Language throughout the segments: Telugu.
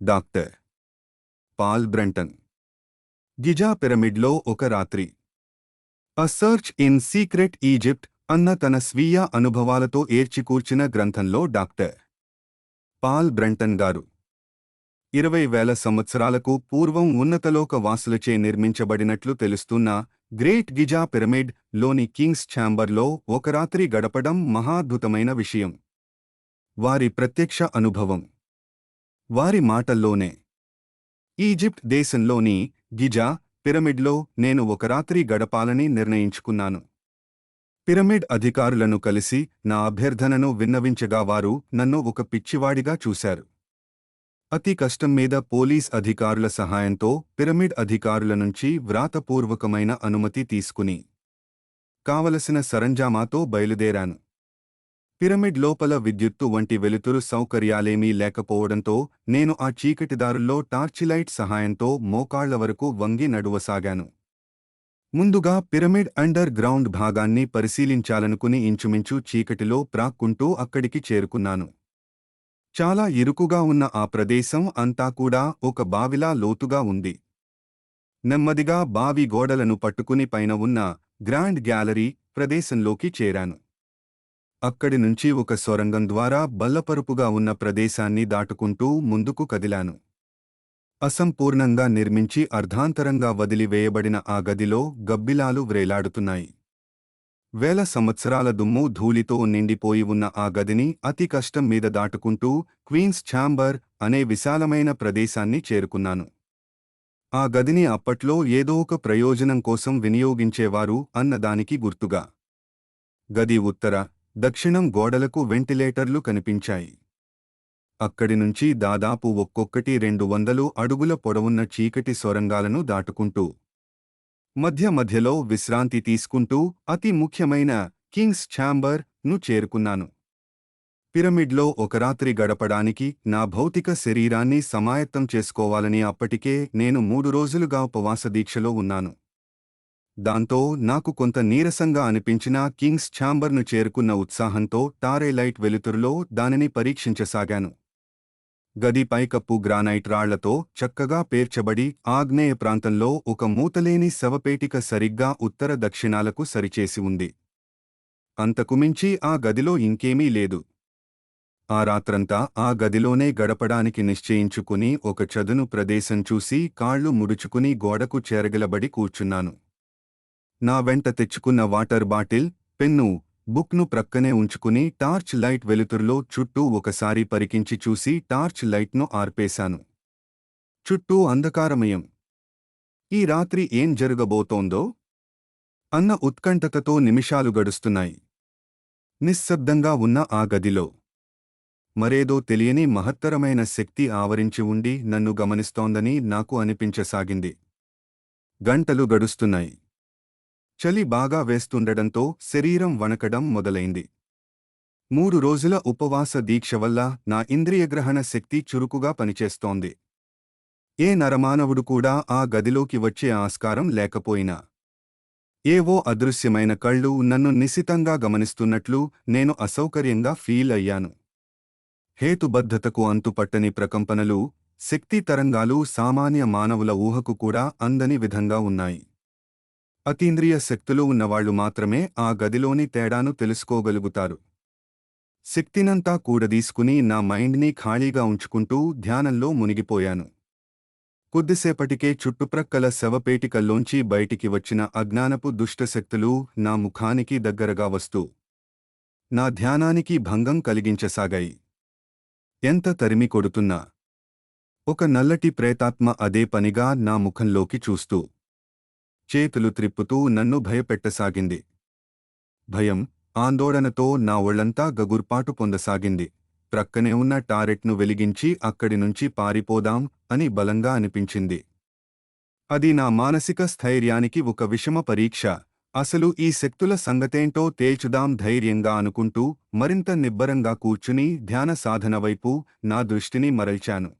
Doctor Paul Brunton. గిజా పిరమిడ్లో ఒక రాత్రి. A search in secret Egypt అన్న తన స్వీయ అనుభవాలతో ఏర్చికూర్చిన గ్రంథంలో డాక్టర్ పాల్ బ్రెంటన్ గారు. ఇరవై వేల సంవత్సరాలకు పూర్వం ఉన్నతలోక వాసులచే నిర్మించబడినట్లు తెలుస్తున్న గ్రేట్ గిజా పిరమిడ్లోని కింగ్స్ ఛాంబర్లో ఒక రాత్రి గడపడం మహాద్భుతమైన విషయం. వారి ప్రత్యక్ష అనుభవం. వారి మాటల్లోనే. ఈజిప్ట్ దేశంలోని గిజా పిరమిడ్లో నేను ఒక రాత్రి గడపాలని నిర్ణయించుకున్నాను. పిరమిడ్ అధికారులను కలిసి నా అభ్యర్థనను విన్నవించగా వారు నన్ను ఒక పిచ్చివాడిగా చూశారు. అతి కష్టం మీద పోలీస్ అధికారుల సహాయంతో పిరమిడ్ అధికారుల నుంచి వ్రాతపూర్వకమైన అనుమతి తీసుకుని కావలసిన సరంజామాతో బయలుదేరాను. పిరమిడ్ లోపల విద్యుత్తు వంటి వెలుతురు సౌకర్యాలేమీ లేకపోవడంతో నేను ఆ చీకటిదారుల్లో టార్చిలైట్ సహాయంతో మోకాళ్ళ వరకు వంగి నడువసాగాను. ముందుగా పిరమిడ్ అండర్ గ్రౌండ్ భాగాన్ని పరిశీలించాలనుకుని ఇంచుమించు చీకటిలో ప్రాక్కుంటూ అక్కడికి చేరుకున్నాను. చాలా ఇరుకుగా ఉన్న ఆ ప్రదేశం అంతా కూడా ఒక బావిలా లోతుగా ఉంది. నెమ్మదిగా బావి గోడలను పట్టుకుని పైన ఉన్న గ్రాండ్ గ్యాలరీ ప్రదేశంలోకి చేరాను. అక్కడి నుంచి ఒక సొరంగం ద్వారా బల్లపరుపుగా ఉన్న ప్రదేశాన్ని దాటుకుంటూ ముందుకు కదిలాను. అసంపూర్ణంగా నిర్మించి అర్ధాంతరంగా వదిలివేయబడిన ఆ గదిలో గబ్బిలాలు వ్రేలాడుతున్నాయి. వేల సంవత్సరాల దుమ్ము ధూళితో నిండిపోయి ఉన్న ఆ గదిని అతి కష్టం మీద దాటుకుంటూ క్వీన్స్ ఛాంబర్ అనే విశాలమైన ప్రదేశాన్ని చేరుకున్నాను. ఆ గదిని అప్పట్లో ఏదో ఒక ప్రయోజనం కోసం వినియోగించేవారు అన్నదానికి గుర్తుగా. గది ఉత్తర దక్షిణం గోడలకు వెంటిలేటర్లు కనిపించాయి. అక్కడి నుంచి దాదాపు ఒక్కొక్కటి రెండు వందలు అడుగుల పొడవున్న చీకటి సొరంగాలను దాటుకుంటూ మధ్య మధ్యలో విశ్రాంతి తీసుకుంటూ అతి ముఖ్యమైన కింగ్స్ ఛాంబర్ను చేరుకున్నాను. పిరమిడ్లో ఒక రాత్రి గడపడానికి నా భౌతిక శరీరాన్ని సమాయత్తం చేసుకోవాలని అప్పటికే నేను మూడు రోజులుగా ఉపవాస దీక్షలో ఉన్నాను. దాంతో నాకు కొంత నీరసంగా అనిపించిన కింగ్స్ ఛాంబర్ను చేరుకున్న ఉత్సాహంతో టారే లైట్ వెలుతురులో దానిని పరీక్షించసాగాను. గది పైకప్పు గ్రానైట్ రాళ్ళతో చక్కగా పేర్చబడి ఆగ్నేయ ప్రాంతంలో ఒక మూతలేని శవపేటిక సరిగ్గా ఉత్తర దక్షిణాలకు సరిచేసి ఉంది. అంతకుమించి ఆ గదిలో ఇంకేమీ లేదు. ఆ రాత్రంతా ఆ గదిలోనే గడపడానికి నిశ్చయించుకుని ఒక చదును ప్రదేశం చూసి కాళ్ళు ముడుచుకుని గోడకు చేరగలబడి కూర్చున్నాను. నా వెంట తెచ్చుకున్న వాటర్ బాటిల్ పెన్ను బుక్ను ప్రక్కనే ఉంచుకుని టార్చ్ లైట్ వెలుతురులో చుట్టూ ఒకసారి పరికించి చూసి టార్చ్ లైట్ను ఆర్పేశాను. చుట్టూ అంధకారమయం. ఈ రాత్రి ఏం జరగబోతోందో? అన్న ఉత్కంఠతతో నిమిషాలు గడుస్తున్నాయి. నిశ్శబ్దంగా ఉన్న ఆ గదిలో. మరేదో తెలియని మహత్తరమైన శక్తి ఆవరించి ఉండి నన్ను గమనిస్తోందని నాకు అనిపించసాగింది. గంటలు గడుస్తున్నాయి. చలి బాగా వేస్తుండడంతో శరీరం వణకడం మొదలైంది. మూడు రోజుల ఉపవాస దీక్ష వల్ల నా ఇంద్రియగ్రహణ శక్తి చురుకుగా పనిచేస్తోంది. ఏ నరమానవుడు కూడా ఆ గదిలోకి వచ్చే ఆస్కారం లేకపోయినా. ఏవో అదృశ్యమైన కళ్ళు నన్ను నిశితంగా గమనిస్తున్నట్లు నేను అసౌకర్యంగా ఫీల్ అయ్యాను. హేతుబద్ధతకు అంతుపట్టని ప్రకంపనలు శక్తి తరంగాలు సామాన్య మానవుల ఊహకు కూడా అందని విధంగా ఉన్నాయి. అతీంద్రియ శక్తులు ఉన్నవాళ్ళు మాత్రమే ఆ గదిలోని తేడాను తెలుసుకోగలుగుతారు. శక్తినంతా కూడదీసుకుని నా మైండ్ని ఖాళీగా ఉంచుకుంటూ ధ్యానంలో మునిగిపోయాను. కొద్దిసేపటికే చుట్టుప్రక్కల శవపేటికల్లోంచి బయటికి వచ్చిన అజ్ఞానపు దుష్టశక్తులు నా ముఖానికి దగ్గరగా వస్తూ నా ధ్యానానికి భంగం కలిగించసాగాయి. ఎంత తరిమి కొడుతున్నా? ఒక నల్లటి ప్రేతాత్మ అదే పనిగా నా ముఖంలోకి చూస్తూ చేతులు త్రిప్పుతూ నన్ను భయపెట్టసాగింది. భయం ఆందోళనతో నా ఒళ్ళంతా గగుర్పాటు పొందసాగింది. ప్రక్కనే ఉన్న టారెట్ను వెలిగించి అక్కడి నుంచి పారిపోదాం అని బలంగా అనిపించింది. అది నా మానసిక స్థైర్యానికి ఒక విషమ పరీక్ష. అసలు ఈ శక్తుల సంగతేంటో తేల్చుదాం ధైర్యంగా అనుకుంటూ మరింత నిబ్బరంగా కూర్చుని ధ్యాన సాధన వైపు నా దృష్టిని మరల్చాను.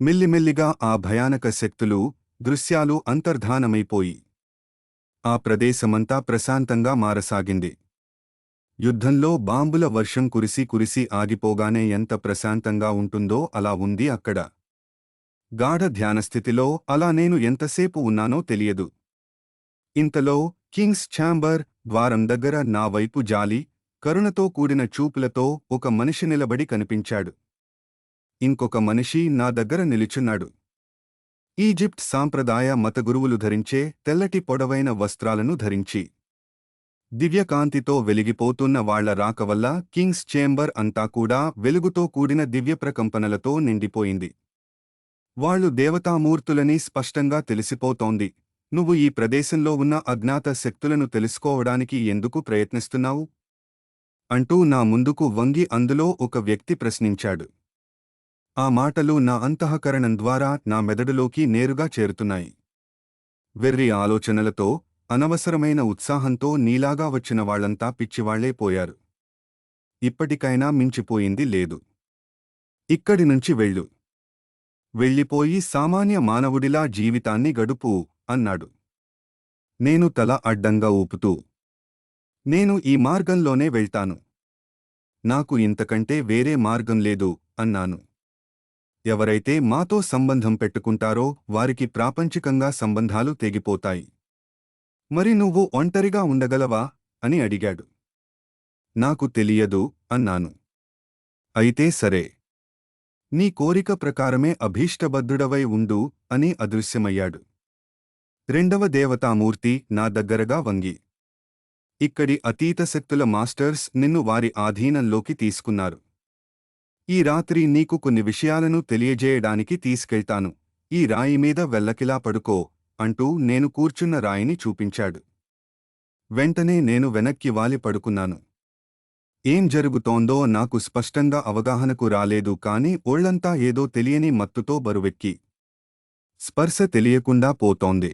మెల్లిమెల్లిగా ఆ భయానక శక్తులు దృశ్యాలు అంతర్ధానమైపోయి ఆ ప్రదేశమంతా ప్రశాంతంగా మారసాగింది. యుద్ధంలో బాంబుల వర్షం కురిసి కురిసి ఆగిపోగానే ఎంత ప్రశాంతంగా ఉంటుందో అలా ఉంది అక్కడ. గాఢ ధ్యానస్థితిలో అలా నేను ఎంతసేపు ఉన్నానో తెలియదు. ఇంతలో కింగ్స్ ఛాంబర్ ద్వారం దగ్గర నా వైపు జాలి కరుణతో కూడిన చూపులతో ఒక మనిషి నిలబడి కనిపించాడు. ఇంకొక మనిషి నా దగ్గర నిలుచున్నాడు. ఈజిప్ట్ సాంప్రదాయ మత గురువులు ధరించే తెల్లటి పొడవైన వస్త్రాలను ధరించి దివ్యకాంతితో వెలిగిపోతున్న వాళ్ళ రాక వల్ల కింగ్స్ చేంబర్ అంతా కూడా వెలుగుతో కూడిన దివ్యప్రకంపనలతో నిండిపోయింది. వాళ్ళు దేవతామూర్తులని స్పష్టంగా తెలిసిపోతోంది. నువ్వు ఈ ప్రదేశంలో ఉన్న అజ్ఞాత శక్తులను తెలుసుకోవడానికి ఎందుకు ప్రయత్నిస్తున్నావు? అంటూ నా ముందుకు వంగి అందులో ఒక వ్యక్తి ప్రశ్నించాడు. ఆ మాటలు నా అంతఃకరణం ద్వారా నా మెదడులోకి నేరుగా చేరుతున్నాయి. వెర్రి ఆలోచనలతో అనవసరమైన ఉత్సాహంతో నీలాగా వచ్చిన వాళ్ళంతా పిచ్చివాళ్ళే పోయారు. ఇప్పటికైనా మించిపోయింది లేదు. ఇక్కడి నుంచి వెళ్ళు. వెళ్ళిపోయి సామాన్య మానవుడిలా జీవితాన్ని గడుపు అన్నాడు. నేను తల అడ్డంగా ఊపుతూ. నేను ఈ మార్గంలోనే వెళ్తాను. నాకు ఇంతకంటే వేరే మార్గం లేదు అన్నాను. ఎవరైతే మాతో సంబంధం పెట్టుకుంటారో వారికి ప్రాపంచికంగా సంబంధాలు తెగిపోతాయి. మరి నువ్వు ఒంటరిగా ఉండగలవా? అని అడిగాడు. నాకు తెలియదు అన్నాను. అయితే సరే. నీ కోరిక ప్రకారమే అభీష్టబద్ధుడవై ఉండు అని అదృశ్యమయ్యాడు. రెండవ దేవతామూర్తి నా దగ్గరగా వంగి. ఇక్కడి అతీత శక్తుల మాస్టర్స్ నిన్ను వారి ఆధీనంలోకి తీసుకున్నారు. ఈ రాత్రి నీకు కొన్ని విషయాలను తెలియజేయడానికి తీసుకెళ్తాను. ఈ రాయి మీద వెల్లకిలా పడుకో అంటూ నేను కూర్చున్న రాయిని చూపించాడు. వెంటనే నేను వెనక్కి వాలి పడుకున్నాను. ఏం జరుగుతోందో నాకు స్పష్టంగా అవగాహనకు రాలేదు కాని ఒళ్ళంతా ఏదో తెలియని మత్తుతో బరువెక్కి. స్పర్శ తెలియకుండా పోతోంది.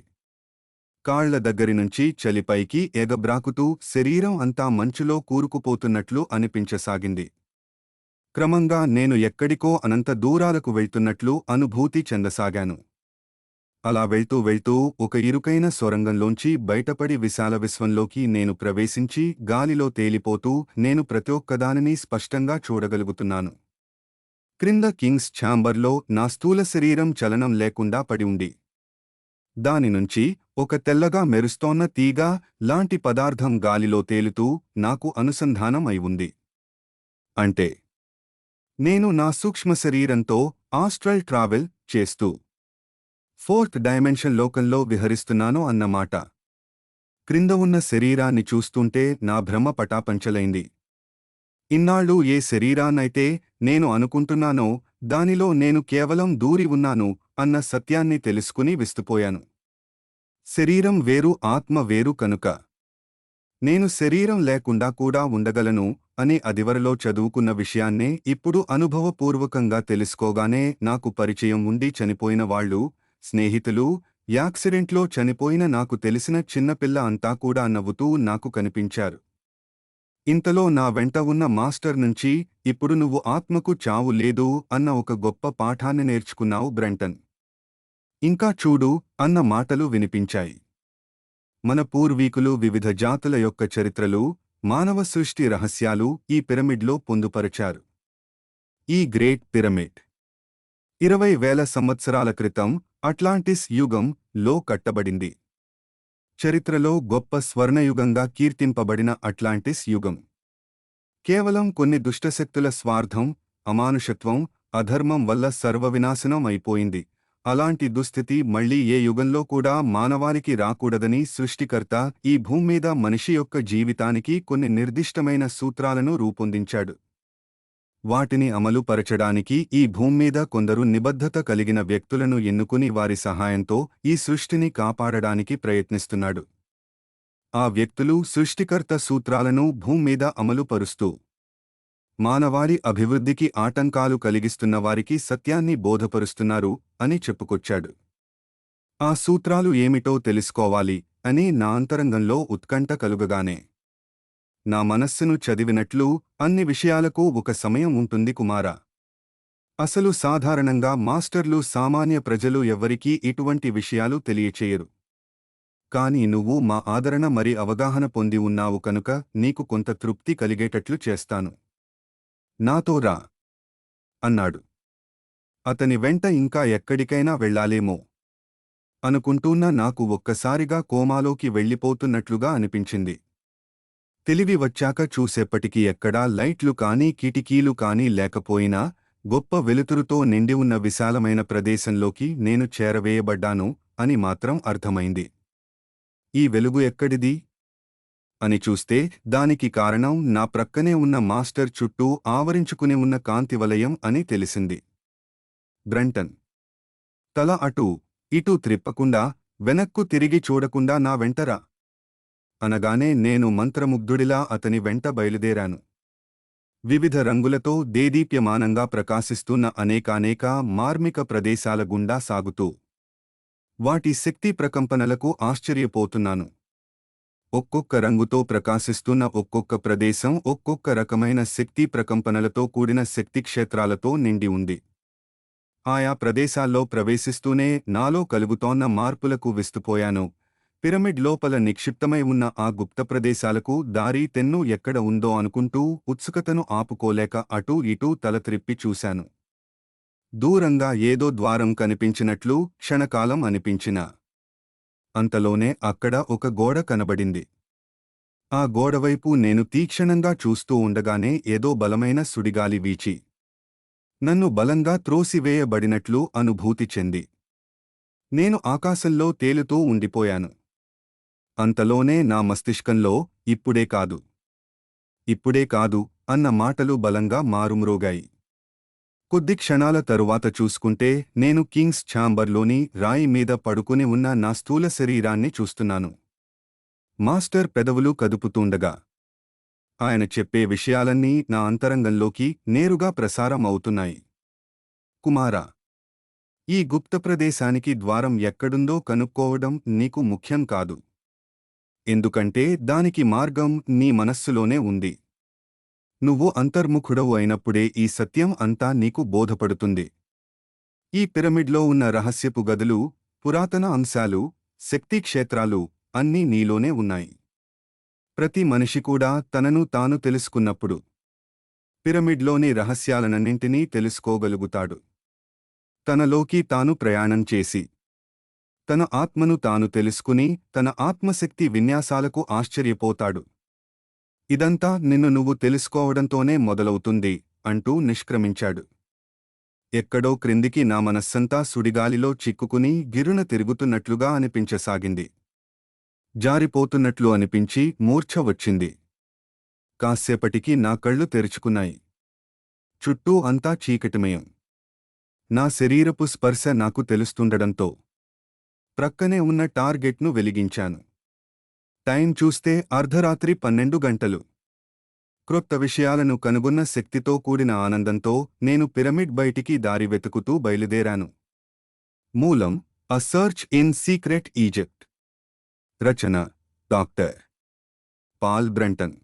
కాళ్ళ దగ్గరినుంచి చలిపైకి ఎగబ్రాకుతూ శరీరం అంతా మంచులో కూరుకుపోతున్నట్లు అనిపించసాగింది. క్రమంగా నేను ఎక్కడికో అనంత దూరాలకు వెళ్తున్నట్లు అనుభూతి చెందసాగాను. అలా వెళ్తూ వెళ్తూ ఒక ఇరుకైన సొరంగంలోంచి బయటపడి విశాల విశ్వంలోకి నేను ప్రవేశించి గాలిలో తేలిపోతూ నేను ప్రతి ఒక్కదానిని స్పష్టంగా చూడగలుగుతున్నాను. క్రింద కింగ్స్ ఛాంబర్లో నా స్థూల శరీరం చలనం లేకుండా పడి ఉంది. దాని నుంచి ఒక తెల్లగా మెరుస్తోన్న తీగ లాంటి పదార్థం గాలిలో తేలుతూ నాకు అనుసంధానం అయి ఉంది. అంటే నేను నా సూక్ష్మ శరీరంతో ఆస్ట్రల్ ట్రావెల్ చేస్తూ ఫోర్త్ డైమెన్షన్ లోకంలో విహరిస్తున్నాను అన్నమాట క్రింద ఉన్న శరీరాన్ని చూస్తుంటే నా భ్రమ పటాపంచలైంది. ఇన్నాళ్ళు ఏ శరీరాన్నైతే నేను అనుకుంటున్నానో దానిలో నేను కేవలం దూరి ఉన్నాను అన్న సత్యాన్ని తెలుసుకుని విస్తుపోయాను. శరీరం వేరు ఆత్మ వేరు కనుక నేను శరీరం లేకుండా కూడా ఉండగలను అని అదివరలో చదువుకున్న విషయాన్నే ఇప్పుడు అనుభవపూర్వకంగా తెలుసుకోగానే నాకు పరిచయం ఉండి చనిపోయిన వాళ్ళు స్నేహితులు యాక్సిడెంట్లో చనిపోయిన నాకు తెలిసిన చిన్నపిల్ల అంతా కూడా నవ్వుతూ నాకు కనిపించారు. ఇంతలో నా వెంట ఉన్న మాస్టర్ నుంచి ఇప్పుడు నువ్వు ఆత్మకు చావు లేదు అన్న ఒక గొప్ప పాఠాన్ని నేర్చుకున్నావు బ్రెంటన్. ఇంకా చూడు అన్న మాటలు వినిపించాయి. మన పూర్వీకులు వివిధ జాతుల యొక్క చరిత్రలు మానవ సృష్టి రహస్యాలు ఈ పిరమిడ్లో పొందుపరిచారు. ఈ గ్రేట్ పిరమిడ్ ఇరవై వేల సంవత్సరాల క్రితం అట్లాంటిస్ యుగం లో కట్టబడింది. చరిత్రలో గొప్ప స్వర్ణయుగంగా కీర్తింపబడిన అట్లాంటిస్ యుగం. కేవలం కొన్ని దుష్టశక్తుల స్వార్థం అమానుషత్వం అధర్మం వల్ల సర్వవినాశనం అయిపోయింది. అలాంటి దుస్థితి మళ్ళీ ఏ యుగంలో కూడా మానవానికి రాకూడదని సృష్టికర్త ఈ భూమ్మీద మనిషి యొక్క జీవితానికి కొన్ని నిర్దిష్టమైన సూత్రాలను రూపొందించాడు. వాటిని అమలు పరచడానికి ఈ భూమ్మీద కొందరు నిబద్ధత కలిగిన వ్యక్తులను ఎన్నుకుని వారి సహాయంతో ఈ సృష్టిని కాపాడడానికి ప్రయత్నిస్తున్నాడు. ఆ వ్యక్తులు సృష్టికర్త సూత్రాలను భూమ్మీద అమలు మానవారి మానవాళి అభివృద్ధికి ఆటంకాలు కలిగిస్తున్న వారికి సత్యాన్ని బోధపరుస్తున్నారు అని చెప్పుకొచ్చాడు. ఆ సూత్రాలు ఏమిటో తెలుసుకోవాలి అని నా అంతరంగంలో ఉత్కంఠ కలుగగానే. నా మనస్సును చదివినట్లు అన్ని విషయాలకు ఒక సమయం ఉంటుంది కుమారా. అసలు సాధారణంగా మాస్టర్లు సామాన్య ప్రజలు ఎవ్వరికీ ఇటువంటి విషయాలు తెలియచేయరు. కాని నువ్వు మా ఆదరణ మరి అవగాహన పొంది ఉన్నావు కనుక నీకు కొంత తృప్తి కలిగేటట్లు చేస్తాను. నాతో రా అన్నాడు. అతని వెంట ఇంకా ఎక్కడికైనా వెళ్ళాలేమో అనుకుంటూన్న నాకు ఒక్కసారిగా కోమాలోకి వెళ్ళిపోతున్నట్లుగా అనిపించింది. తెలివి వచ్చాక చూసేప్పటికి ఎక్కడా లైట్లు కానీ కిటికీలు కానీ లేకపోయినా గొప్ప వెలుతురుతో నిండి ఉన్న విశాలమైన ప్రదేశంలోకి నేను చేరవేయబడ్డాను అని మాత్రం అర్థమైంది. ఈ వెలుగు ఎక్కడిది? అని చూస్తే దానికి కారణం నా ప్రక్కనే ఉన్న మాస్టర్ చుట్టూ ఆవరించుకుని ఉన్న కాంతి వలయం అని తెలిసింది. బ్రంటన్. తల అటు ఇటు త్రిప్పకుండా వెనక్కు తిరిగి చూడకుండా నా వెంటరా అనగానే నేను మంత్రముగ్ధుడిలా అతని వెంట బయలుదేరాను. వివిధ రంగులతో దేదీప్యమానంగా ప్రకాశిస్తున్న అనేకానేక మార్మిక ప్రదేశాల గుండా సాగుతూ వాటి శక్తి ప్రకంపనలకు ఆశ్చర్యపోతున్నాను. ఒక్కొక్క రంగుతో ప్రకాశిస్తున్న ఒక్కొక్క ప్రదేశం ఒక్కొక్క రకమైన శక్తి ప్రకంపనలతో కూడిన శక్తి క్షేత్రాలతో నిండి ఉంది. ఆయా ప్రదేశాల్లో ప్రవేశిస్తూనే నాలో కలుగుతోన్న మార్పులకు విస్తుపోయాను. పిరమిడ్ లోపల నిక్షిప్తమై ఉన్న ఆ గుప్త ప్రదేశాలకు దారి తెన్ను ఎక్కడ ఉందో అనుకుంటూ ఉత్సుకతను ఆపుకోలేక అటూ ఇటూ తల త్రిప్పి చూశాను. దూరంగా ఏదో ద్వారం కనిపించినట్లు క్షణకాలం అనిపించిన. అంతలోనే అక్కడ ఒక గోడ కనబడింది. ఆ గోడవైపు నేను తీక్షణంగా చూస్తూ ఉండగానే ఏదో బలమైన సుడిగాలి వీచి. నన్ను బలంగా త్రోసివేయబడినట్లు అనుభూతి చెంది. నేను ఆకాశంలో తేలుతూ ఉండిపోయాను. అంతలోనే నా మస్తిష్కంలో ఇప్పుడే కాదు. ఇప్పుడే కాదు అన్న మాటలు బలంగా మారుమ్రోగాయి. కొద్ది క్షణాల తరువాత చూసుకుంటే నేను కింగ్స్ ఛాంబర్లోని రాయి మీద పడుకుని ఉన్న నా స్థూల శరీరాన్ని చూస్తున్నాను. మాస్టర్ పెదవులు కదుపుతుండగా ఆయన చెప్పే విషయాలన్నీ నా అంతరంగంలోకి నేరుగా ప్రసారం అవుతున్నాయి. కుమారా ఈ గుప్త ప్రదేశానికి ద్వారం ఎక్కడుందో కనుక్కోవడం నీకు ముఖ్యం కాదు. ఎందుకంటే దానికి మార్గం నీ మనస్సులోనే ఉంది. నువ్వు అంతర్ముఖుడవు అయినప్పుడే ఈ సత్యం అంతా నీకు బోధపడుతుంది. ఈ పిరమిడ్లో ఉన్న రహస్యపు గదులు పురాతన అంశాలు శక్తి క్షేత్రాలు అన్నీ నీలోనే ఉన్నాయి. ప్రతి మనిషి కూడా తనను తాను తెలుసుకున్నప్పుడు పిరమిడ్లోని రహస్యాలనన్నింటినీ తెలుసుకోగలుగుతాడు. తనలోకి తాను ప్రయాణం చేసి తన ఆత్మను తాను తెలుసుకుని తన ఆత్మశక్తి విన్యాసాలకు ఆశ్చర్యపోతాడు. ఇదంతా నిన్ను నువ్వు తెలుసుకోవడంతోనే మొదలవుతుంది అంటూ నిష్క్రమించాడు. ఎక్కడో క్రిందికి నా మనస్సంతా సుడిగాలిలో చిక్కుకుని గిరున తిరుగుతున్నట్లుగా అనిపించసాగింది. జారిపోతున్నట్లు అనిపించి మూర్ఛ వచ్చింది. కాసేపటికి నా కళ్ళు తెరుచుకున్నాయి. చుట్టూ అంతా చీకటిమయం. నా శరీరపు స్పర్శ నాకు తెలుస్తుండడంతో. ప్రక్కనే ఉన్న టార్గెట్ను వెలిగించాను. టైం చూస్తే అర్ధరాత్రి పన్నెండు గంటలు. క్రొత్త విషయాలను కనుగొన్న శక్తితో కూడిన ఆనందంతో నేను పిరమిడ్ బయటికి దారి వెతుకుతూ బయలుదేరాను. మూలం a search in secret Egypt Rachana doctor. Paul Brunton.